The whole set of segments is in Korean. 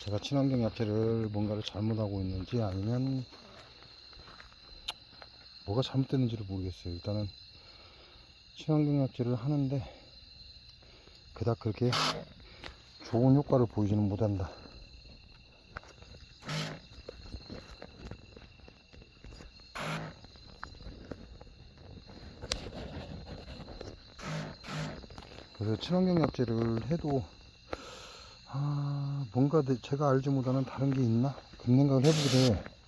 제가 친환경 야채를 뭔가를 잘못하고 있는지 아니면 뭐가 잘못됐는지를 모르겠어요. 일단은 친환경 야채를 하는데 그닥 그렇게 좋은 효과를 보이지는 못한다. 그래서 친환경 약재를 해도 아 뭔가 내- 제가 알지 못하는 다른 게 있나? 그런 생각을 해보게 돼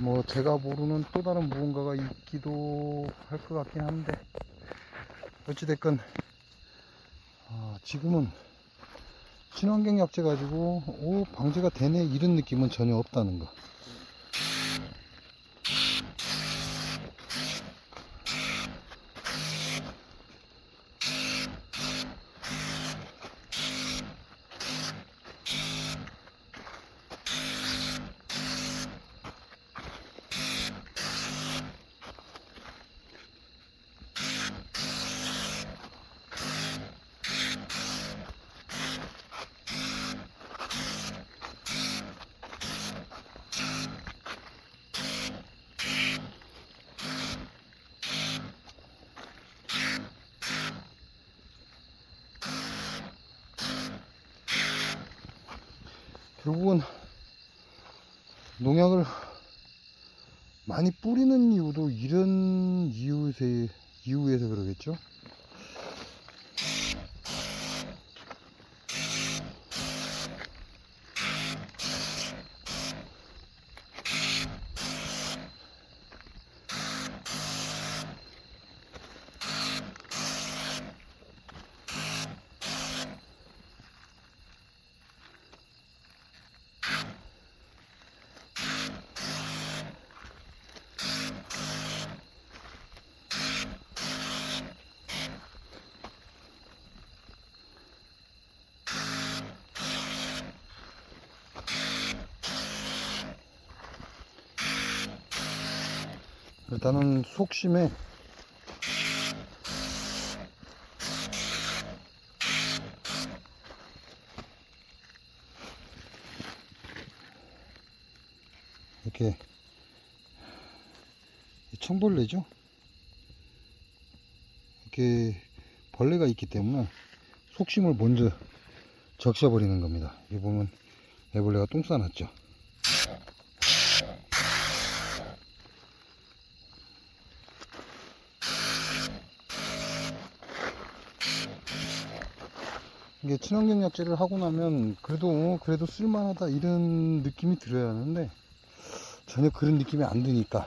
뭐 제가 모르는 또 다른 무언가가 있기도 할 것 같긴 한데 어찌됐건 아, 지금은 친환경 약재 가지고 오 방제가 되네 이런 느낌은 전혀 없다는 거 결국은 농약을 많이 뿌리는 이유도 이런 이유에서, 이유에서 그러겠죠? 일단은 속심에 이렇게 이 청벌레죠? 이렇게 벌레가 있기 때문에 속심을 먼저 적셔버리는 겁니다. 여기 보면 애벌레가 똥 싸놨죠 이게 친환경 약재를 하고 나면 그래도 어, 그래도 쓸만하다 이런 느낌이 들어야 하는데 전혀 그런 느낌이 안 드니까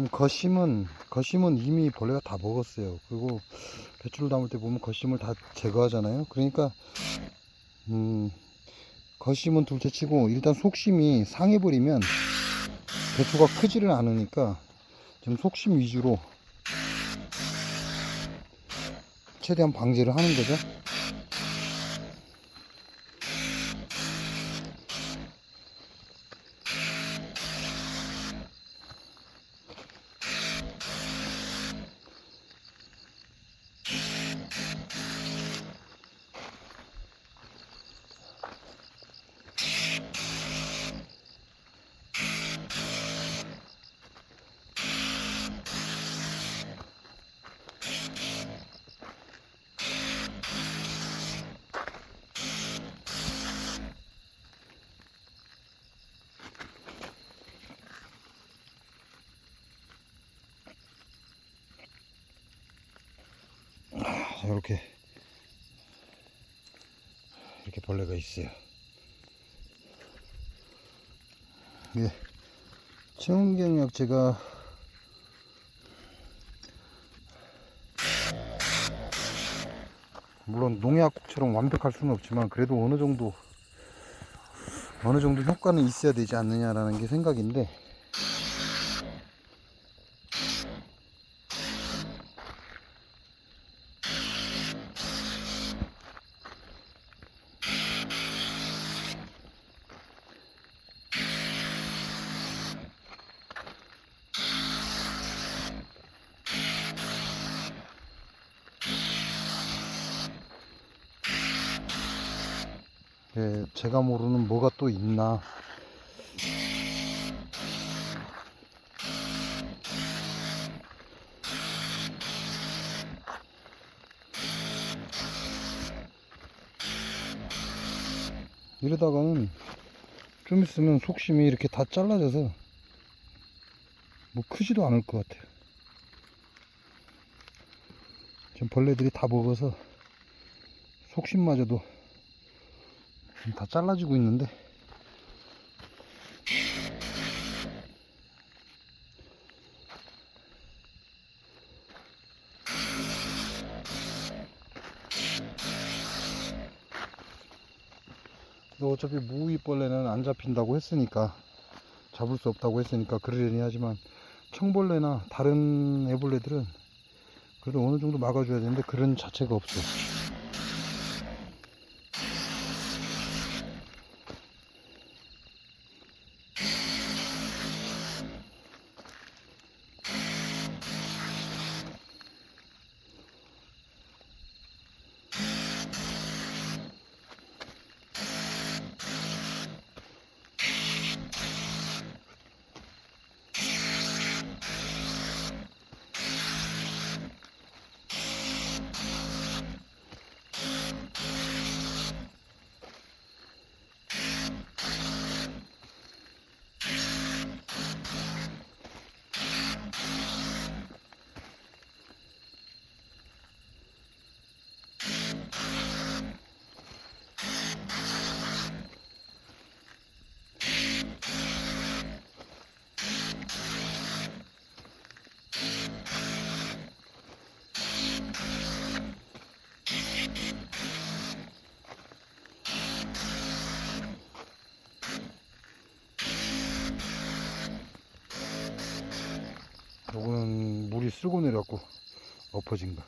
지금 거심은 거심은 이미 벌레가 다 먹었어요. 그리고 배추를 담을 때 보면 거심을 다 제거하잖아요. 그러니까 음 거심은 둘째치고 일단 속심이 상해버리면 배추가 크지를 않으니까 지금 속심 위주로 최대한 방제를 하는 거죠. 이렇게 이렇게 벌레가 있어요. 예, 청경 약 제가 물론 농약처럼 완벽할 수는 없지만 그래도 어느 정도 어느 정도 효과는 있어야 되지 않느냐라는 게 생각인데 예, 제가 모르는 뭐가 또 있나 이러다가는 좀 있으면 속심이 이렇게 다 잘라져서 뭐 크지도 않을 것 같아요. 지금 벌레들이 다 먹어서 속심마저도 다 잘라지고 있는데. 어차피 무위벌레는 안 잡힌다고 했으니까 잡을 수 없다고 했으니까 그러려니 하지만 청벌레나 다른 애벌레들은 그래도 어느 정도 막아줘야 되는데 그런 자체가 없어 물이 쓸고 내려갖고 엎어진 거.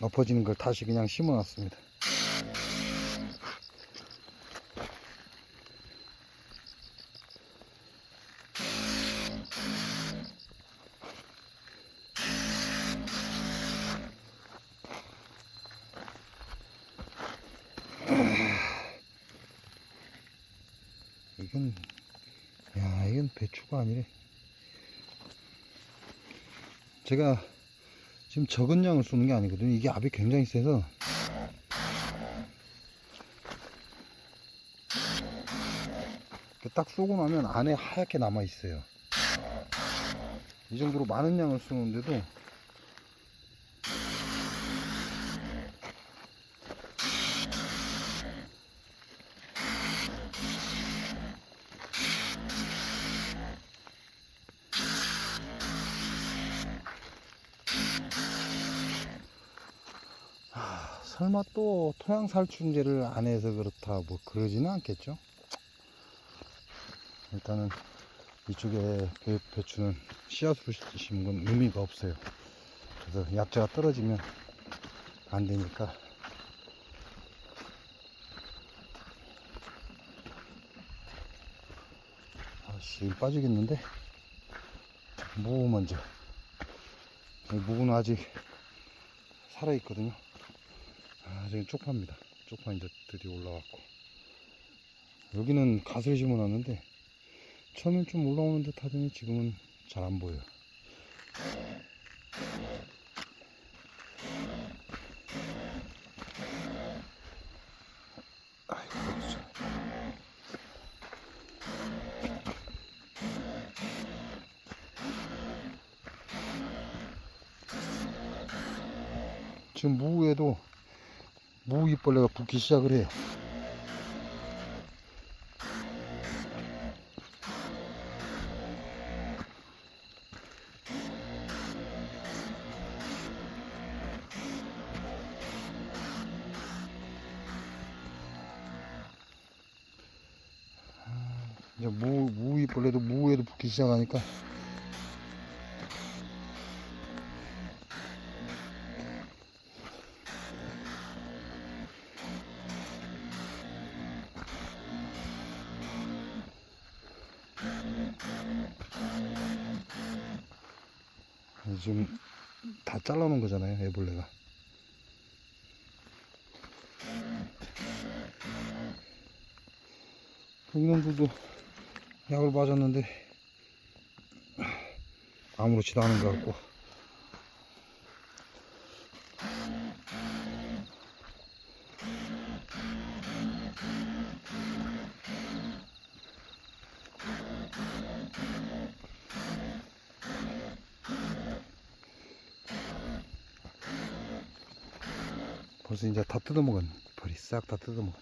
엎어지는 걸 다시 그냥 심어 놨습니다. 이건 배추가 아니래. 제가 지금 적은 양을 쏘는 게 아니거든요 이게 압이 굉장히 세서. 딱 쏘고 나면 안에 하얗게 남아 있어요. 이 정도로 많은 양을 쏘는데도 설마 또 토양 살충제를 안 해서 그렇다 뭐 그러지는 않겠죠? 일단은 이쪽에 배- 배추는 씨앗으로 심은 건 의미가 없어요. 그래서 약재가 떨어지면 안 되니까. 아씨 빠지겠는데? 무 먼저. 이 무는 아직 살아있거든요 아, 지금 쪽파입니다. 쪽파 이제 드디어 올라왔고. 여기는 가슬 심어 놨는데, 처음엔 좀 올라오는 듯 하더니 지금은 잘 안 보여요. 지금 무에도 무이벌레가 붙기 시작을 해요. 이제 무, 무이벌레도 무에도 붙기 시작하니까 이놈들도 약을 맞았는데 아무렇지도 않은 것 같고. 벌써 이제 다 뜯어먹은 벌이 싹 다 뜯어먹은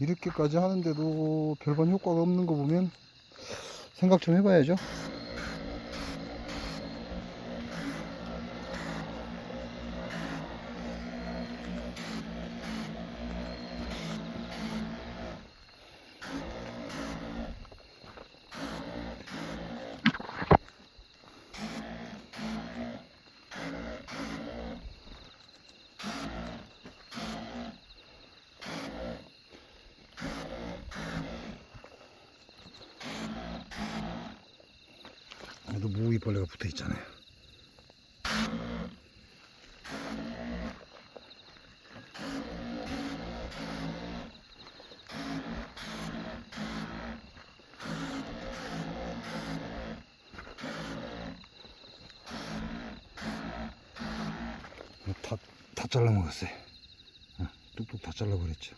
이렇게까지 하는데도 별반 효과가 없는 거 보면 생각 좀 해봐야죠. 얘도 모이벌레가 붙어 있잖아요. 다, 다 잘라먹었어요. 어, 뚝뚝 다 잘라버렸죠.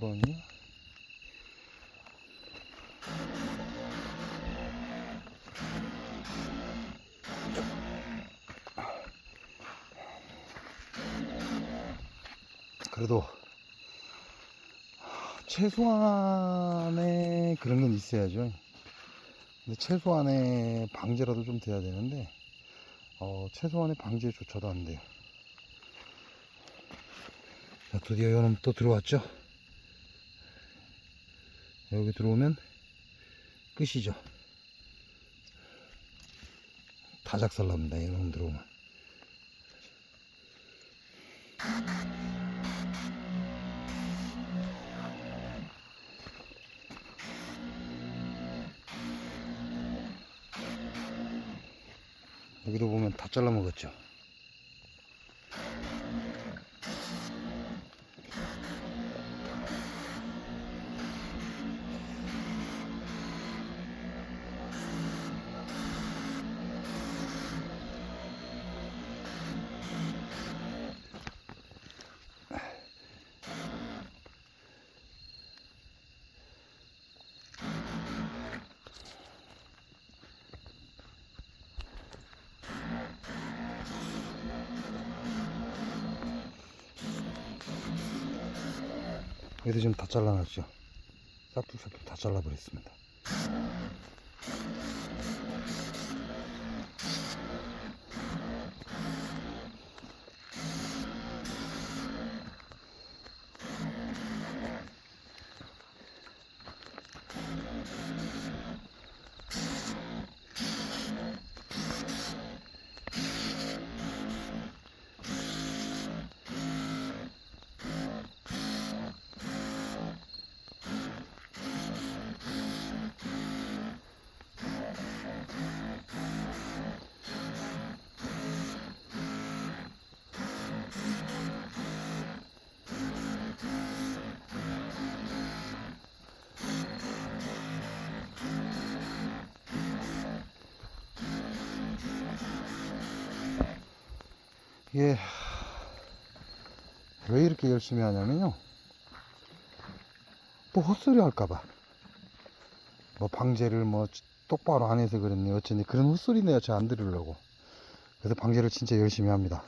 고라니? 그래도 최소한의 그런 건 있어야죠. 근데 최소한의 방제라도 좀 돼야 되는데 어, 최소한의 방제조차도 안 돼요. 자, 드디어 요놈 또 들어왔죠? 여기 들어오면 끝이죠. 다 작살납니다. 이놈 들어오면. 여기도 보면 다 잘라 먹었죠. 얘도 지금 다 잘라놨죠. 싹둑싹둑 다 잘라버렸습니다. 이게 왜 이렇게 열심히 하냐면요. 또 헛소리 할까봐. 뭐 방제를 뭐 똑바로 안 해서 그랬니 어쩌니 그런 헛소리 내가 잘안 들으려고. 그래서 방제를 진짜 열심히 합니다.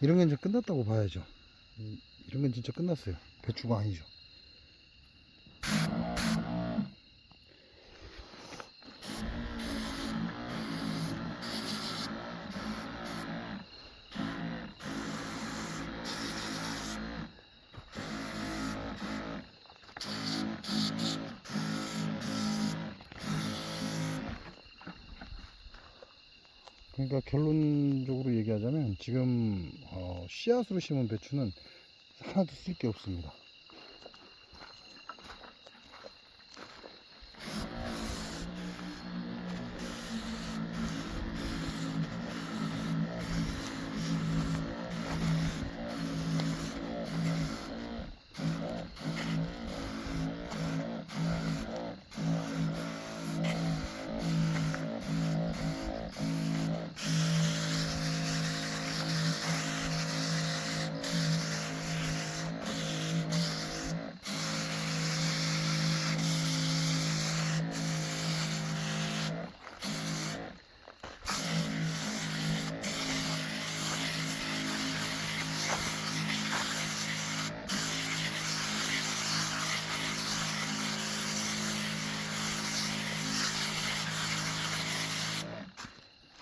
이런 건 이제 끝났다고 봐야죠. 이- 이런 건 진짜 끝났어요. 배추가 아니죠. 씨앗으로 심은 배추는 하나도 쓸 게 없습니다.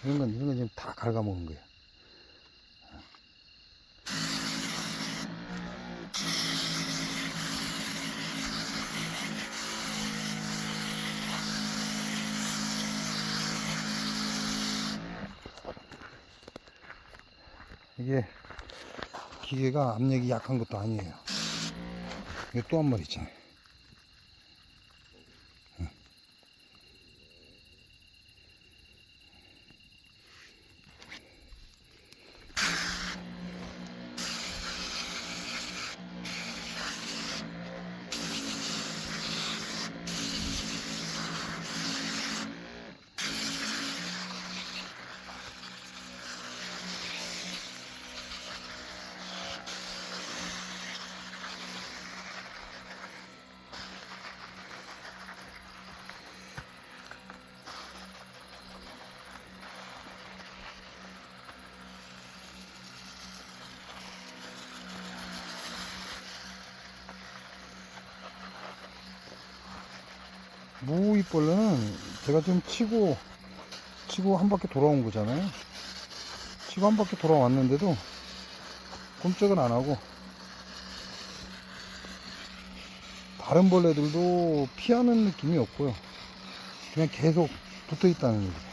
이런 건 이런 건 지금 다 갉아먹은 거예요. 이게 기계가 압력이 약한 것도 아니에요. 이게 또 한 마리 있잖아요. 무이벌레는 제가 지금 치고 치고 한 바퀴 돌아온 거잖아요. 치고 한 바퀴 돌아왔는데도 꼼짝은 안 하고 다른 벌레들도 피하는 느낌이 없고요. 그냥 계속 붙어 있다는 얘기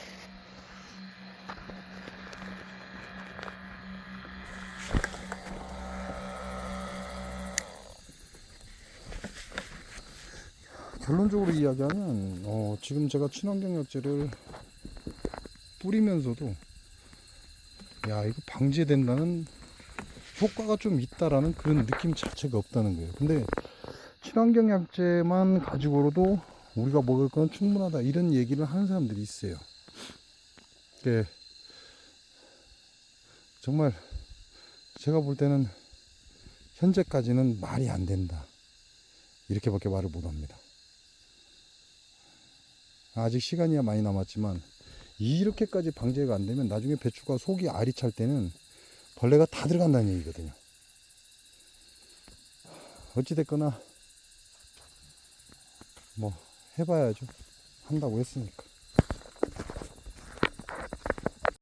결론적으로 이야기하면 어, 지금 제가 친환경약제를 뿌리면서도 야 이거 방제된다는 효과가 좀 있다라는 그런 느낌 자체가 없다는 거예요. 근데 친환경약제만 가지고로도 우리가 먹을 건 충분하다 이런 얘기를 하는 사람들이 있어요. 예. 정말 제가 볼 때는 현재까지는 말이 안 된다. 이렇게밖에 말을 못 합니다. 아직 시간이야 많이 남았지만 이렇게까지 방제가 안 되면 나중에 배추가 속이 알이 찰 때는 벌레가 다 들어간다는 얘기거든요. 어찌됐거나 뭐 해봐야죠. 한다고 했으니까.